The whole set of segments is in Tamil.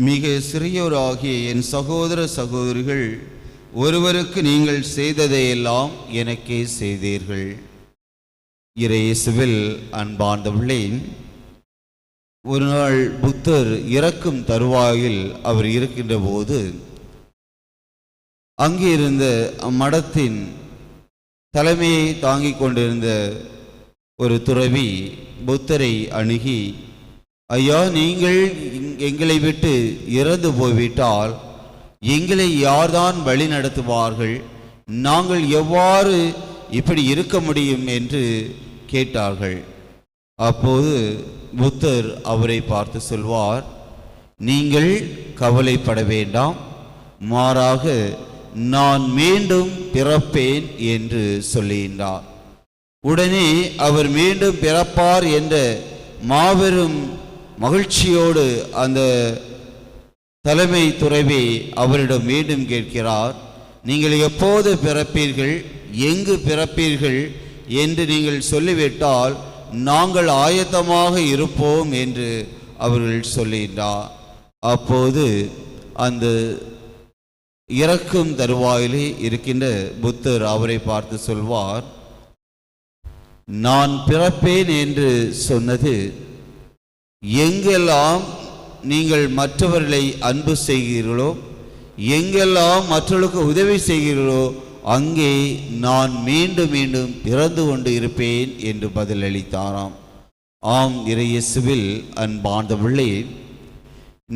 மிக சிறியோராகிய என் சகோதர சகோதரிகள் ஒருவருக்கு நீங்கள் செய்ததையெல்லாம் எனக்கே செய்தீர்கள். இறையேசுவில் அன்பார்ந்தவர்களே ஒரு நாள் புத்தர் இறக்கும் தருவாயில் அவர் இருக்கின்ற போது அங்கே இருந்த அம்மடத்தின் தலைமையை தாங்கிக் கொண்டிருந்த ஒரு துறவி புத்தரை அணுகி ஐயா நீங்கள் எங்களை விட்டு இறந்து போய்விட்டால் எங்களை யார்தான் வழி நடத்துவார்கள்? நாங்கள் எவ்வாறு இப்படி இருக்க முடியும் என்று கேட்டார்கள். அப்போது புத்தர் அவரை பார்த்து சொல்வார் நீங்கள் கவலைப்பட வேண்டாம். மாறாக நான் மீண்டும் பிறப்பேன் என்று சொல்லுகின்றார். உடனே அவர் மீண்டும் பிறப்பார் என்ற மாபெரும் மகிழ்ச்சியோடு அந்த தலைமை துறவி அவரிடம் மீண்டும் கேட்கிறார் நீங்கள் எப்போது பிறப்பீர்கள்? எங்கு பிறப்பீர்கள்? என்று நீங்கள் சொல்லிவிட்டால் நாங்கள் ஆயத்தமாக இருப்போம் என்று அவர்கள் சொல்லுகின்றார். அப்போது அந்த இறக்கும் தருவாயிலே இருக்கின்ற புத்தர் அவரை பார்த்து சொல்வார் நான் பிறப்பேன் என்று சொன்னது எங்கெல்லாம் நீங்கள் மற்றவர்களை அன்பு செய்கிறீர்களோ எங்கெல்லாம் மற்றவர்களுக்கு உதவி செய்கிறீர்களோ அங்கே நான் மீண்டும் மீண்டும் பிறந்து கொண்டு இருப்பேன் என்று பதிலளித்தாராம். ஆம் இறையசுவில் அன்பார்ந்தவர்களே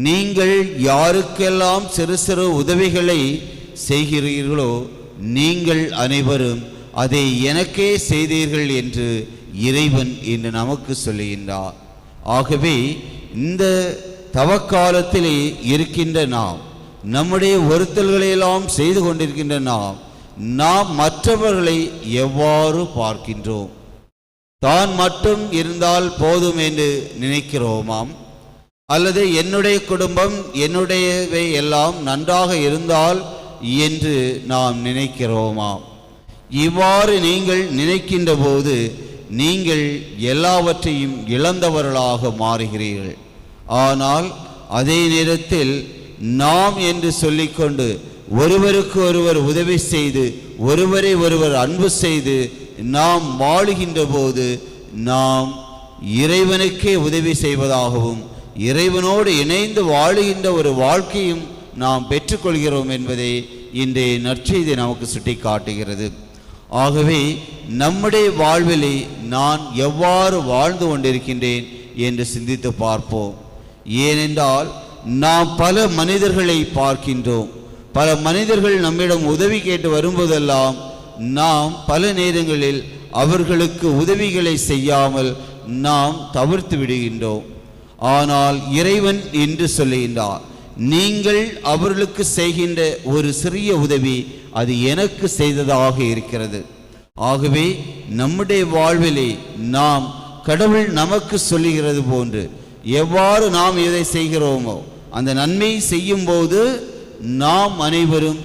நீங்கள் யாருக்கெல்லாம் சிறு சிறு உதவிகளை செய்கிறீர்களோ நீங்கள் அனைவரும் அதை எனக்கே செய்தீர்கள் என்று இறைவன் இன்று நமக்கு சொல்லுகின்றார். ஆகவே இந்த தவக்காலத்திலே இருக்கின்ற நாம் நம்முடைய ஒருத்தல்களையெல்லாம் செய்து கொண்டிருக்கின்ற நாம் நாம் மற்றவர்களை எவ்வாறு பார்க்கின்றோம்? தான் மட்டும் இருந்தால் போதும் என்று நினைக்கிறோமாம்? அல்லது என்னுடைய குடும்பம் என்னுடையவை எல்லாம் நன்றாக இருந்தால் என்று நாம் நினைக்கிறோமாம்? இவ்வாறு நீங்கள் நினைக்கின்ற போது நீங்கள் எல்லாவற்றையும் இழந்தவர்களாக மாறுகிறீர்கள். ஆனால் அதே நேரத்தில் நாம் என்று சொல்லிக்கொண்டு ஒருவருக்கு ஒருவர் உதவி செய்து ஒருவரை ஒருவர் அன்பு செய்து நாம் வாழுகின்ற போது நாம் இறைவனுக்கே உதவி செய்வதாகவும் இறைவனோடு இணைந்து வாழுகின்ற ஒரு வாழ்க்கையும் நாம் பெற்றுக்கொள்கிறோம் என்பதை இன்றைய நற்செய்தி நமக்கு சுட்டி காட்டுகிறது ஆகவே நம்முடைய வாழ்விலே நான் எவ்வாறு வாழ்ந்து கொண்டிருக்கின்றேன் என்று சிந்தித்து பார்ப்போம். ஏனென்றால் நாம் பல மனிதர்களை பார்க்கின்றோம். பல மனிதர்கள் நம்மிடம் உதவி கேட்டு வரும்போதெல்லாம் நாம் பல நேரங்களில் அவர்களுக்கு உதவிகளை செய்யாமல் நாம் தவிர்த்து விடுகின்றோம். ஆனால் இறைவன் என்று சொல்லுகின்றார் நீங்கள் அவர்களுக்கு செய்கின்ற ஒரு சிறிய உதவி அது எனக்கு செய்ததாக இருக்கிறது. ஆகவே நம்முடைய வாழ்விலே நாம் கடவுள் நமக்கு சொல்லுகிறது போன்று எவ்வாறு நாம் எதை செய்கிறோமோ அந்த நன்மையை செய்யும்போது நாம் அனைவரும்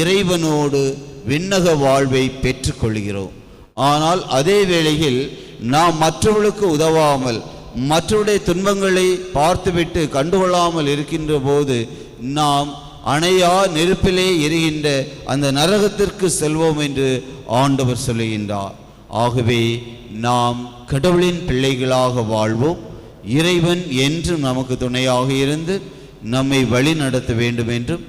இறைவனோடு விண்ணக வாழ்வை பெற்றுக்கொள்கிறோம். ஆனால் அதே வேளையில் நாம் மற்றவர்களுக்கு உதவாமல் மற்றவருடைய துன்பங்களை பார்த்துவிட்டு கண்டுகொள்ளாமல் இருக்கின்ற போது நாம் அணையா நெருப்பிலே எரிகின்ற அந்த நரகத்திற்கு செல்வோம் என்று ஆண்டவர் சொல்லுகின்றார். ஆகவே நாம் கடவுளின் பிள்ளைகளாக வாழ்வோம். இறைவன் என்றும் நமக்கு துணையாக இருந்து நம்மை வழி நடத்த வேண்டும் என்றும்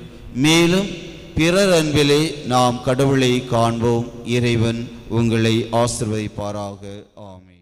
மேலும் பிறர் அன்பிலே நாம் கடவுளை காண்போம். இறைவன் உங்களை ஆசிர்வதிப்பாராக. ஆமே